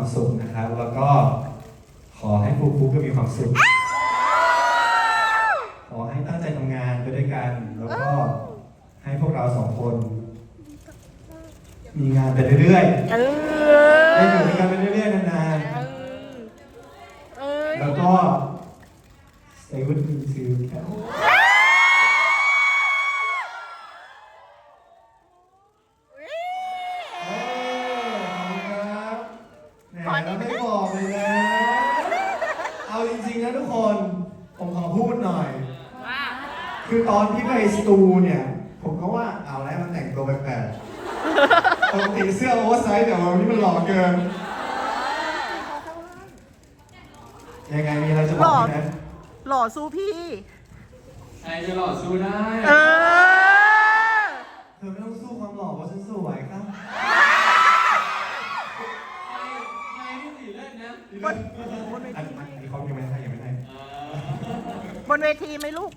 คนมีความสุขนะครับ แล้วก็ขอให้ครูครูก็มีความสุข ขอให้ตั้งใจทำงานไปด้วยกัน แล้วก็ให้พวกเราสองคน มีงานไปเรื่อยเอๆได้ออยู่ด้วยกันไปเรื่อยๆนานเอ้ยๆแล้วก็ stay with me too ครับเอ้ยขอบคุณครับแหมเราไม่บอกเลยนะ เอาจริงๆนะทุกคน ผมขอพูดหน่อย ว่า คือตอนที่ไปส ตูเนี่ย ผมก็ว่าเอาแล้วมันแต่งตัวแปลกๆปกติเสื้อโอเวอร์ไซส์แต่วันนี้มันหล่อเกิน ยังไงมีอะไรจะบอกพี่นะหล่อสู้พี่ ใครจะหล่อสู้ได้ เออ เธอไม่ต้องสู้ความหล่อเพราะฉันสวยครับไม่ไม่ที่สี่เล่นนะอันอันนี้เขายังไม่ได้ยังไม่ได้อ่าบนเวทีไหมลูก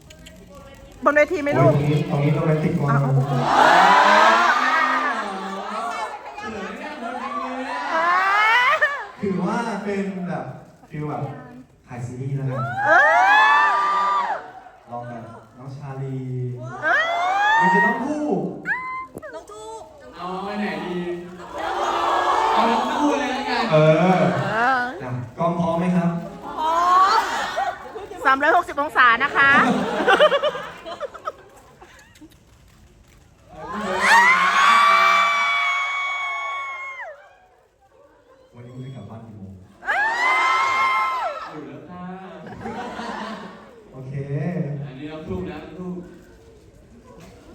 บนเวทีไหมโอ้ลูยกตรงนี้ตรงนี้โรแมนติกมากเหลือแค่คนเดียวเลยอะถือว่าเป็นแบบฟิลแบบถ่ายซีรีส์แล้วกันเออลองแบบน้องชาลีเออมันจะต้องคู่เอาไปไหนดีเอาทั้งคู่เลยแล้วกันเออเออนะกล้องพร้อมไหมครับสามร้อยหกสิบองศานะคะ วันนี้คุณจะกลับบ้านกี่โมง อยู่แล้วค่ะ โอเค อันนี้เราทุ่งนะทุ่ง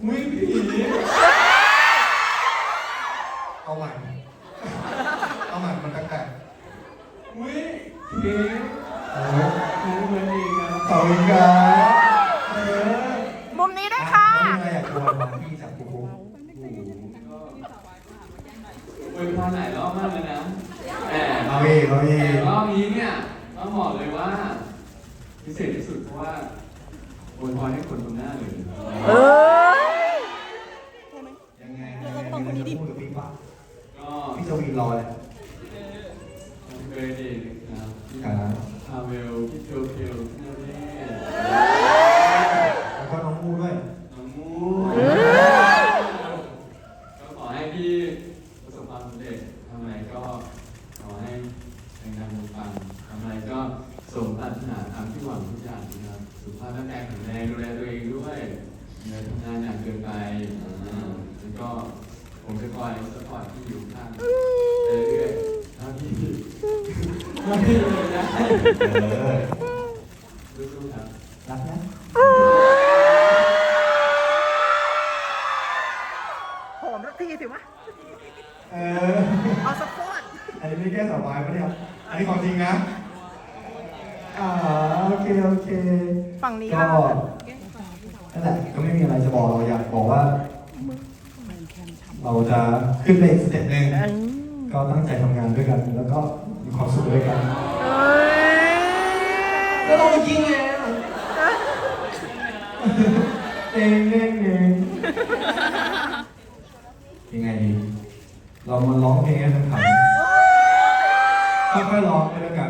มุ้ยผีเอาใหม่ เอาใหม่มันแปลก อุ้ยเก๋ ๆเออ คือเหมือนเองครับ ขอบคุณครับเออมุมนี้ด้วยค่ะอ่แล้วมีอะไรอยากจะวันวันที่จากครูครูโอ้โหก็อวยพรหลายรอบมากเลยนะ แต่เอาอีกเอาอีแต่กรอบนี้เนี่ยต้องบอกเลยว่า พิเศษที่สุดเพราะว่าอวยพรให้คนตรงหน้าเลย เออ ยังไงยังไงมีอะไรจะพูดกับพี่ปะก็พี่จะวีนรอเลย เคยเด็กนะครับที่ ครับ พาเวลพี่เพียวเพียวพี่นาเล่ แล้วก็น้องมูด้วย น้องมูก็ขอให้พี่ประสบความสำเร็จทำอะไรก็ขอให้แข่งขันปังทำอะไรก็สมปรารถนาตามที่ หวังทุกอย่างนะครับสุขภาพร่างกายแข็งแรงดูแลตัวเองด้วยอย่าทำงานหนักเกินไปอ่าแล้วก็ผมจะคอยสปอร์ตที่อยู่ข้างเรื่อยๆเท่าที่เท่าที่จะได้ เออ สู้ๆครับ รักนะ หอมสักทีสิวะ เออ เอาสักฟอด อันนี้ไม่แก้สาววายปะเนี่ยอันนี้ของจริงนะ อ่าโอเคโอเค ฝั่งนี้ ก็ ล่ะ นั่นแหละก็ไม่มีอะไรจะบอกเราอยากบอกว่า เราจะขึ้นไปอีกสเต็ปหนึ่ง เอ้ย ก็ตั้งใจทำงานด้วยกัน แล้วก็มีความสุขด้วยกันเอ้ยก็ต้องมากินไงเองเองเองยังไงดี เรามาร้องเพลงให้ทั้งขันค่อยๆร้องไปด้วยกัน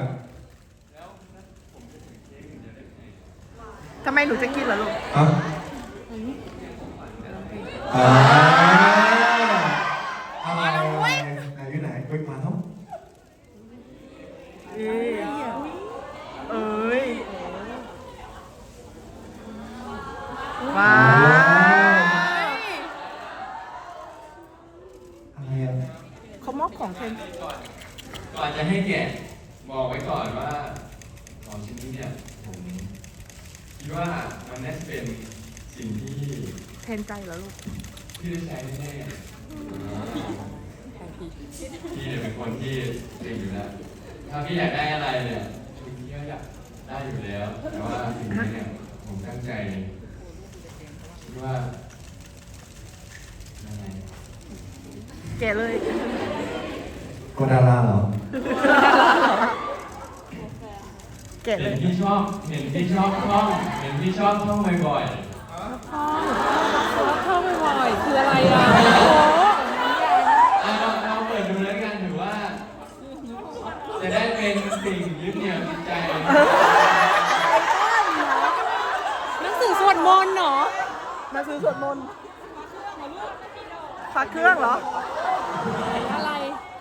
ทำไมหนูจะกินเหรอลูกอะอ่าอะไรอะไรไหนอยู่ไหนเฮ้ยมาแล้ว เอ้ยเอ้ยว้าว ก่อนจะให้แกะบอกไว้ก่อนว่าของชิ้นนี้เนี่ยผมคิดว่ามันน่าจะเป็นสิ่งที่เทนใจเหรอลูกพี่ได้ใช้แน่ๆพี่เนี่ยเป็นคนที่เก่งอยู่แล้ว ถ้าพี่อยากได้อะไรเนี่ยพี่ก็อยากได้อยู่แล้ว แต่ว่าสิ่งนี้เนี่ยผมตั้งใจคิดว่ายังไง แกะเลยโกดาราเหรอแกะเลเห็นยพี่ชอบ เห็นพี่ชอบท่อง เห็นพี่ชอบท่องบ่อยเข้าไปบ่อยคืออะไรอะโอ้โห ๆอะเราเราเปิดดูแล้วกันถือว่า จะได้เป็นสิ่งยึดเหนี่ยวจิตใจ หนังสือสวดมนต์เหรอ หนังสือสวดมนต์พักเครื่องเหรอ อะไร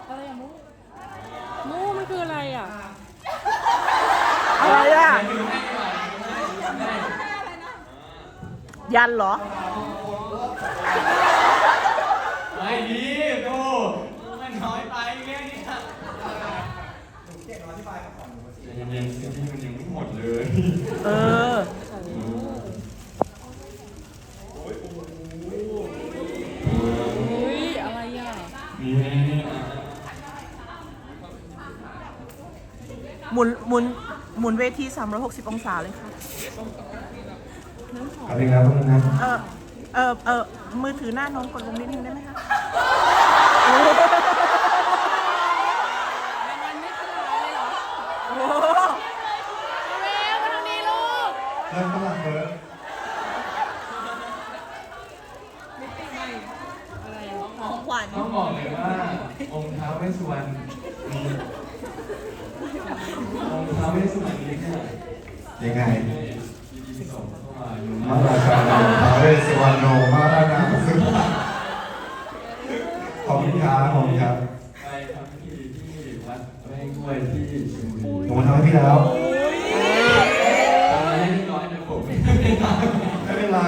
อะไรอะมูมูมัน คืออะไรอะ อะไรอะดูให้ดีกว่าดูให้ยันเหรอ ไม่ดีดูมันน้อยไปแค่เนี้ใจเย็นๆที่มันยังไม่หมดเลย เอออุ้ หมุนหมุนหมุนเวที 360 องศาเลยค่ะเอาเป็นแล้วต้องนะ เออเออเออมือถือหน้าน้องกดลงนิดนึงได้ไหมคะ มันไม่ขนาดเลยเหรอ โอ้โห เร็วมาทางนี้ลูก เริ่มฝรั่งเบิร์ด มิติใหม่ อะไรอะ ของขวัญ ต้องบอกเลยว่าองค์ท้าวเวสสุวรรณมีองค์ท้าวเวสสุวรรณนี้เนี่ ยังไงมาอยู่มามาราชาพระเวสสุวรรณโนมารานาสุขอบคุณครับขอบคุณครับ ไปทำพิธีที่วัดไร่กล้วยที่ชลบุ หนู รี ทำให้พี่แล้ว ทำมาให้เรียบร้อยแต่ผมไม่ได้ทำ ไม่เป็นไร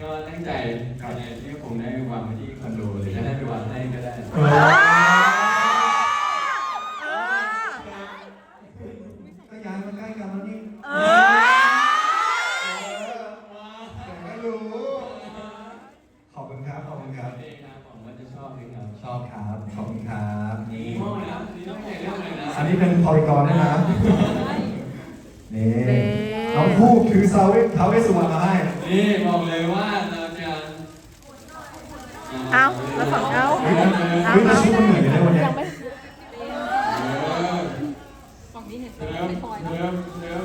ก็ตั้งใจในที่ผมได้วางไว้ที่คอนโดหรือจะได้ไปวางให้ก็ได้ เออ เออ ก็ย้ายมาใกล้กันแล้วนี่ เออ แต่ไม่รู้ ขอบคุณครับ ขอบคุณครับ เองนะผมว่าจะชอบเลยครับ ชอบครับ ขอบคุณครับนี่ โม่นะนี่ต้องใหญ่เรื่อง เลยนะอันนี้เป็นพอลิกรด้วยนะนี่เด้น้องผู้ถือเสาเวทท้าวเวสสุวรรณมาให้นี่บอกเลยว่าเราจะเอาแล้วฝั่งเอาเฮ้ยเฮ้ยแต่ชุดมันเหมือนกันได้วันเนี้ยยังไม่ฝั่งนี้เห็นเริ่มเริ่มเริ่ม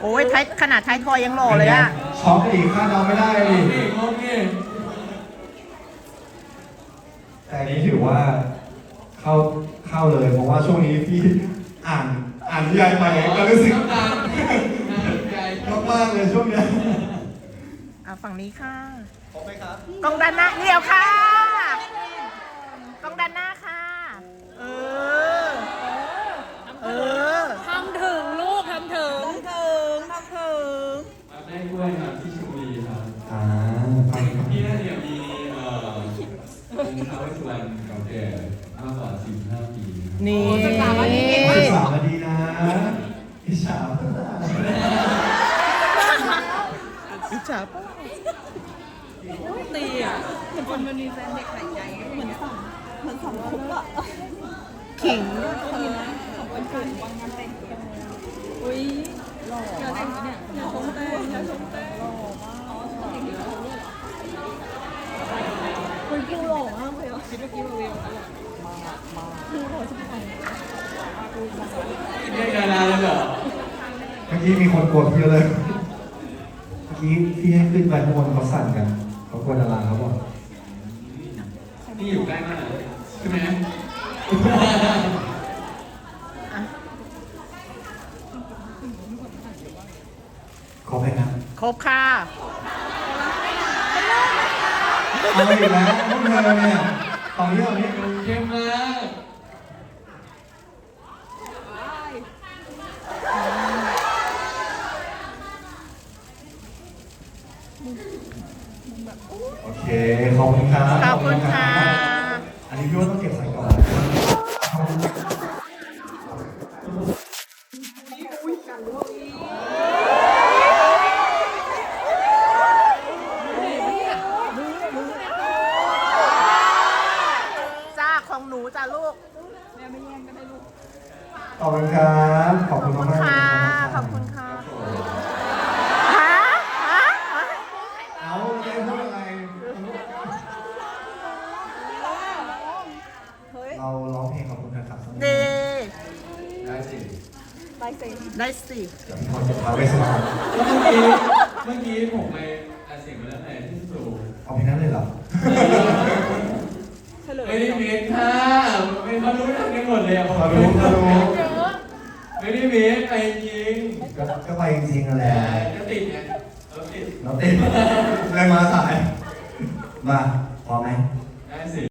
โอ้ยไทยขนาดไทยทอยยังหล่อเลยอะช็อกอีกคาดเดาไม่ได้ดินี่งงนี่แต่อันนี้ถือว่าเข้า เข้าเลย เพราะว่าช่วงนี้พี่อ่านอ่านนิยายไปก็รู้สึกน้ำตาลใจมากๆเลยช่วงเนี้ยอะฝั่งนี้ค่ะ ครบไหมครับ กล้องด้านหน้าเดียวค่ะ กล้องด้านหน้า ขิงอุ้ยหล่ออย่าแต่งเนี่ยอย่าชมแต่อย่าชมแต่หล่อมากอ๋อชอบอย่างนี้เขาเนี่ยเหรอคุณคิวหล่อมากเลยอะคิดว่าคิวเร็วหล่อมากมากคือหล่อชิบหายเรียกดาราเลยเหรอเมื่อกี้มีคนกลัวพี่เยอะเลย เมื่อกี้พี่ให้ขึ้นไปข้างบนเขาสั่นกันเขากลัวดาราเขาบอก นี่อยู่ใกล้มากใช่ไหมครบไหมครับครบค่ะเอาอีกแล้วพวกเธอเนี่ยฝั่งนี้ฝั่งนี้เข้มมาก โอเค ขอบคุณครับขอบคุณค่ะอันนี้พี่ว่าต้องเก็บใส่ก่อนจ้าของหนูจ้าลูก แม่ไม่แย่งก็ได้ลูก ขอบคุณครับ ขอบคุณมากๆขอบคุณค่ะ นได้สิเดี๋ยวพี่พรจะพาไปสมัครแล้วเมื่อกี้เมื่อกี้ผมไปอัดเสียงมาแล้วไงที่สูเอาเพลงนั้นเลยเหรอเฉลยไม่ได้มิดค่ะไม่เขารู้ทันกันหมดเลยอะผมเขารู้เขารู้ไม่ได้มิดไปจริงก็ก็ไปจริงๆนั่นแหละก็ติดไงรถติดน้องติดเลยมาสายมาพร้อมไหมพ